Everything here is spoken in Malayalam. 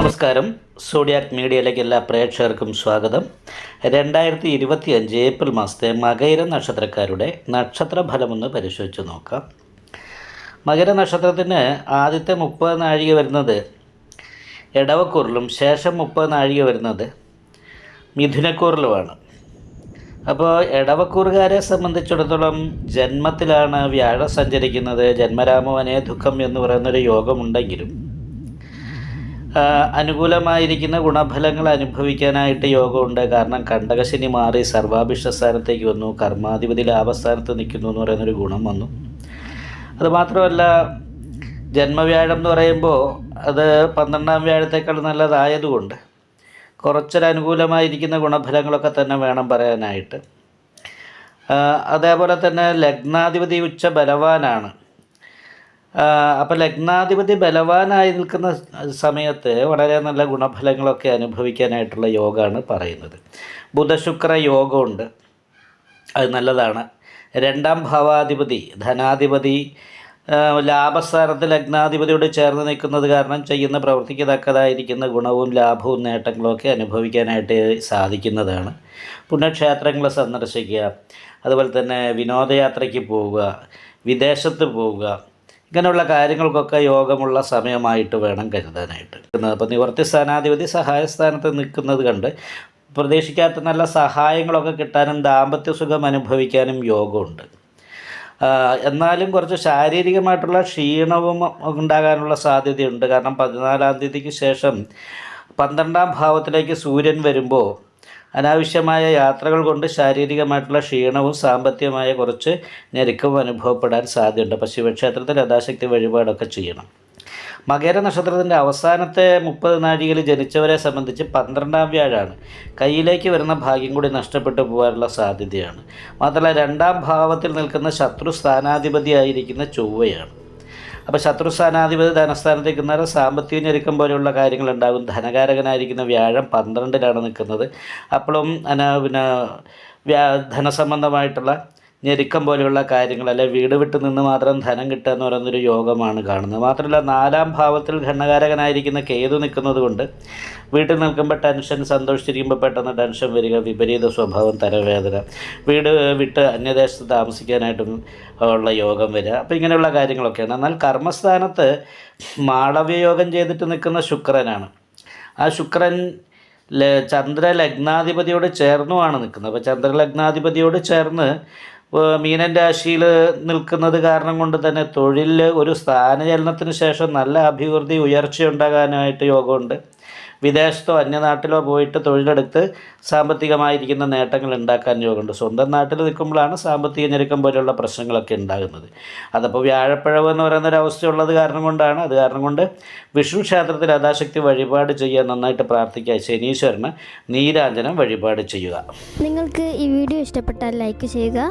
നമസ്കാരം. സോഡിയാക് മീഡിയയിലേക്ക് എല്ലാ പ്രേക്ഷകർക്കും സ്വാഗതം. രണ്ടായിരത്തി ഇരുപത്തി അഞ്ച് ഏപ്രിൽ മാസത്തെ മകര നക്ഷത്രക്കാരുടെ നക്ഷത്രഫലമൊന്ന് പരിശോധിച്ച് നോക്കാം. മകര നക്ഷത്രത്തിന് ആദ്യത്തെ മുപ്പത് നാഴിക വരുന്നത് ഇടവക്കൂറിലും ശേഷം മുപ്പത് നാഴിക വരുന്നത് മിഥുനക്കൂറിലുമാണ്. അപ്പോൾ ഇടവക്കൂറുകാരെ സംബന്ധിച്ചിടത്തോളം ജന്മത്തിലാണ് വ്യാഴം സഞ്ചരിക്കുന്നത്. ജന്മരാമവനെ ദുഃഖം എന്ന് പറയുന്നൊരു യോഗമുണ്ടെങ്കിലും അനുകൂലമായിരിക്കുന്ന ഗുണഫലങ്ങൾ അനുഭവിക്കാനായിട്ട് യോഗമുണ്ട്. കാരണം കണ്ടകശനി മാറി സർവാഭിഷ്ട സ്ഥാനത്തേക്ക് വന്നു കർമാധിപതി ലാഭസ്ഥാനത്ത് നിൽക്കുന്നു എന്ന് പറയുന്നൊരു ഗുണം വന്നു. അതുമാത്രമല്ല ജന്മവ്യാഴം എന്ന് പറയുമ്പോൾ അത് പന്ത്രണ്ടാം വ്യാഴത്തേക്കാൾ നല്ലതായതുകൊണ്ട് കുറച്ചൊരു അനുകൂലമായിരിക്കുന്ന ഗുണഫലങ്ങളൊക്കെ തന്നെ വേണം പറയാനായിട്ട്. അതേപോലെ തന്നെ ലഗ്നാധിപതി ഉച്ച ബലവാനാണ്. അപ്പോൾ ലഗ്നാധിപതി ബലവാനായി നിൽക്കുന്ന സമയത്ത് വളരെ നല്ല ഗുണഫലങ്ങളൊക്കെ അനുഭവിക്കാനായിട്ടുള്ള യോഗമാണ് പറയുന്നത്. ബുധശുക്ര യോഗമുണ്ട്. അത് നല്ലതാണ്. രണ്ടാം ഭാവാധിപതി ധനാധിപതി ലാഭസ്ഥാനത്ത് ലഗ്നാധിപതിയോട് ചേർന്ന് നിൽക്കുന്നത് കാരണം ചെയ്യുന്ന പ്രവൃത്തിക്ക് തക്കതായിരിക്കുന്ന ഗുണവും ലാഭവും നേട്ടങ്ങളും ഒക്കെ അനുഭവിക്കാനായിട്ട് സാധിക്കുന്നതാണ്. പുണ്യക്ഷേത്രങ്ങൾ സന്ദർശിക്കുക അതുപോലെ തന്നെ വിനോദയാത്രയ്ക്ക് പോവുക വിദേശത്ത് പോവുക ഇങ്ങനെയുള്ള കാര്യങ്ങൾക്കൊക്കെ യോഗമുള്ള സമയമായിട്ട് വേണം കരുതാനായിട്ട്. അപ്പോൾ നിവർത്തി സ്ഥാനാധിപതി സഹായ സ്ഥാനത്ത് നിൽക്കുന്നത് കണ്ട് പ്രതീക്ഷിക്കാത്ത നല്ല സഹായങ്ങളൊക്കെ കിട്ടാനും ദാമ്പത്യ സുഖം അനുഭവിക്കാനും യോഗമുണ്ട്. എന്നാലും കുറച്ച് ശാരീരികമായിട്ടുള്ള ക്ഷീണവും ഉണ്ടാകാനുള്ള സാധ്യതയുണ്ട്. കാരണം പതിനാലാം തീയതിക്ക് ശേഷം പന്ത്രണ്ടാം ഭാവത്തിലേക്ക് സൂര്യൻ വരുമ്പോൾ അനാവശ്യമായ യാത്രകൾ കൊണ്ട് ശാരീരികമായിട്ടുള്ള ക്ഷീണവും സാമ്പത്തികമായ കുറച്ച് ഞെരുക്കവും അനുഭവപ്പെടാൻ സാധ്യതയുണ്ട്. അപ്പോൾ ശിവക്ഷേത്രത്തിൽ യഥാശക്തി വഴിപാടൊക്കെ ചെയ്യണം. മകര നക്ഷത്രത്തിന്റെ അവസാനത്തെ മുപ്പത് നാഴികയിൽ ജനിച്ചവരെ സംബന്ധിച്ച് പന്ത്രണ്ടാം വ്യാഴാണ്. കയ്യിലേക്ക് വരുന്ന ഭാഗ്യം കൂടി നഷ്ടപ്പെട്ടു പോകാനുള്ള സാധ്യതയാണ്. മാത്രമല്ല രണ്ടാം ഭാവത്തിൽ നിൽക്കുന്ന ശത്രു സ്ഥാനാധിപതിയായിരിക്കുന്ന ചൊവ്വയാണ്. അപ്പോൾ ശത്രു സ്ഥാനാധിപതി ധനസ്ഥാനത്തേക്ക് നിന്നാൽ സാമ്പത്തിക ഞെരുക്കം പോലെയുള്ള കാര്യങ്ങൾ ഉണ്ടാകും ധനകാരകനായിരിക്കുന്ന വ്യാഴം പന്ത്രണ്ടിലാണ് നിൽക്കുന്നത്. അപ്പോഴും പിന്നെ ധനസംബന്ധമായിട്ടുള്ള ഞെരുക്കം പോലെയുള്ള കാര്യങ്ങൾ അല്ലെ വീട് വിട്ട് നിന്ന് മാത്രം ധനം കിട്ടുക എന്ന് പറയുന്നൊരു യോഗമാണ് കാണുന്നത്. മാത്രമല്ല നാലാം ഭാവത്തിൽ ഘണ്ണകാരകനായിരിക്കുന്ന കേതു നിൽക്കുന്നത് കൊണ്ട് വീട്ടിൽ നിൽക്കുമ്പോൾ ടെൻഷൻ സന്തോഷിച്ചിരിക്കുമ്പോൾ പെട്ടെന്ന് ടെൻഷൻ വരിക വിപരീത സ്വഭാവം തലവേദന വീട് വിട്ട് അന്യദേശത്ത് താമസിക്കാനായിട്ടും ഉള്ള യോഗം വരിക. അപ്പോൾ ഇങ്ങനെയുള്ള കാര്യങ്ങളൊക്കെയാണ്. എന്നാൽ കർമ്മസ്ഥാനത്ത് മാളവ്യയോഗം ചെയ്തിട്ട് നിൽക്കുന്ന ശുക്രനാണ്. ആ ശുക്രൻ ചന്ദ്രലഗ്നാധിപതിയോട് ചന്ദ്ര ലഗ്നാധിപതിയോട് ചേർന്നുമാണ് നിൽക്കുന്നത്. അപ്പോൾ ചന്ദ്രലഗ്നാധിപതിയോട് ചേർന്ന് മീനൻ രാശിയിൽ നിൽക്കുന്നത് കാരണം കൊണ്ട് തന്നെ തൊഴിൽ ഒരു സ്ഥാനചലനത്തിന് ശേഷം നല്ല അഭിവൃദ്ധി ഉയർച്ച ഉണ്ടാകാനായിട്ട് യോഗമുണ്ട്. വിദേശത്തോ അന്യനാട്ടിലോ പോയിട്ട് തൊഴിലെടുത്ത് സാമ്പത്തികമായിരിക്കുന്ന നേട്ടങ്ങൾ ഉണ്ടാക്കാൻ യോഗമുണ്ട്. സ്വന്തം നാട്ടിൽ നിൽക്കുമ്പോഴാണ് സാമ്പത്തിക ഞെരുക്കം പോലെയുള്ള പ്രശ്നങ്ങളൊക്കെ ഉണ്ടാകുന്നത്. അതപ്പോൾ വ്യാഴപ്പഴവ് എന്ന് പറയുന്ന ഒരു അവസ്ഥയുള്ളത് കാരണം കൊണ്ടാണ്. അത് കാരണം കൊണ്ട് വിഷ്ണു ക്ഷേത്രത്തിൽ യഥാശക്തി വഴിപാട് ചെയ്യാൻ നന്നായിട്ട് പ്രാർത്ഥിക്കുക ശനീശ്വരന് നീരാഞ്ജനം വഴിപാട് ചെയ്യുക. നിങ്ങൾക്ക് ഈ വീഡിയോ ഇഷ്ടപ്പെട്ടാൽ ലൈക്ക് ചെയ്യുക.